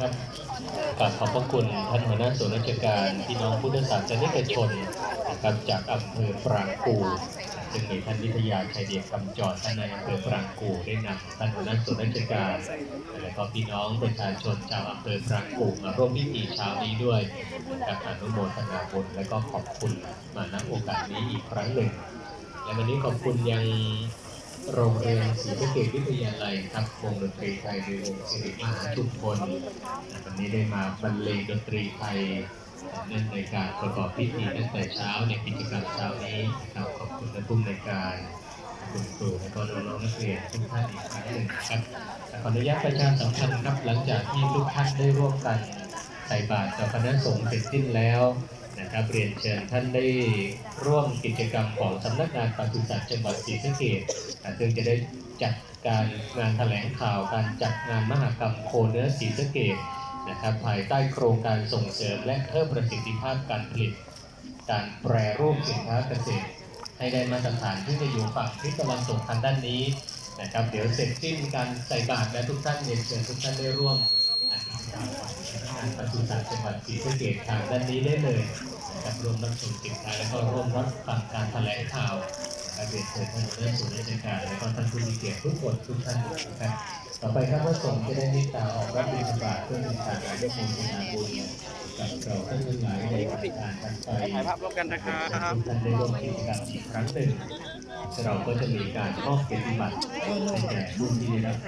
ครับกราบขอบพระคุณท่านหัวหน้าส่วนราชการพี่น้องพุทธศาสนิกชนนะครับจากอำเภอปรางกูซึ่งมีท่านวิทยาชัยเดียกำจรท่านในายอำเภอปรางกูได้นำท่านหัวหน้าส่วนราชการและก็พี่น้องประชาชนชาวอำเภอปรางกูมาร่วมพิธีเช้านี้ด้วยกับอนุโมทนาบุญและก็ขอบคุณมาณโอกาสนี้อีกครั้งหนึ่งและวันนี้ขอบคุณยัง โรงเรียนศรีสะเกษวิทยาลัยครับวงดนตรีไทยโดยวงศิริมหาชุมพลวันนี้ได้มาบรรเลงดนตรีไทยเนื่องในการประกอบพิธีตั้งแต่เช้าในกิจกรรมเช้านี้ครับขอบคุณท่านผู้ในการคุณครูและก็น้องๆนักเรียนทุกท่านอีกครั้งหนึ่งครับขออนุญาตประชาสัมพันธ์ครับหลังจากที่ทุกท่านได้ร่วมกันใส่บาตรกับคณะสงฆ์เสร็จสิ้นแล้ว นะครับเรียนเชิญท่านได้ร่วมกิจกรรมของสำนักงานปศุสัตว์จังหวัดศรีสะเกษซึ่งจะได้จัดการงานแถลงข่าวการจัดงานมหกรรมโคเนื้อศรีสะเกษนะครับภายใต้โครงการส่งเสริมและเพิ่มประสิทธิภาพการผลิต การแปรรูปสินค้าเกษตร ให้ได้มาตรฐานที่จะอยู่ฝั่งทิศตะวันตกทางด้านนี้นะครับเดี๋ยวเสร็จสิ้นการใส่บาตรและทุกท่านเรียนเชิญทุกท่านได้ร่วม กิจกรรมของสำนักงานปศุสัตว์จังหวัดศรีสะเกษทางด้านนี้ได้เลยนะครับรวมรับชมสินค้าและก็ร่วมรับฟังการแถลงข่าวการเรียนเชิญท่านหัวหน้าส่วนราชการและก็ท่านผู้มีเกียรติทุกคนทุกท่านนะครับต่อไปครับพระสงฆ์จะได้นิตาออกรับบิณฑบาตเพื่อเป็นการอนุโมทนาบุญกับเราท่านทั้งหลายในการการไปถ่ายภาพร่วมกันนะครับท่านได้ร่วมกิจกรรมอีกครั้งหนึ่งเราก็จะมีการมอบเกียรติบัตรให้แก่ผู้ที่ได้รับ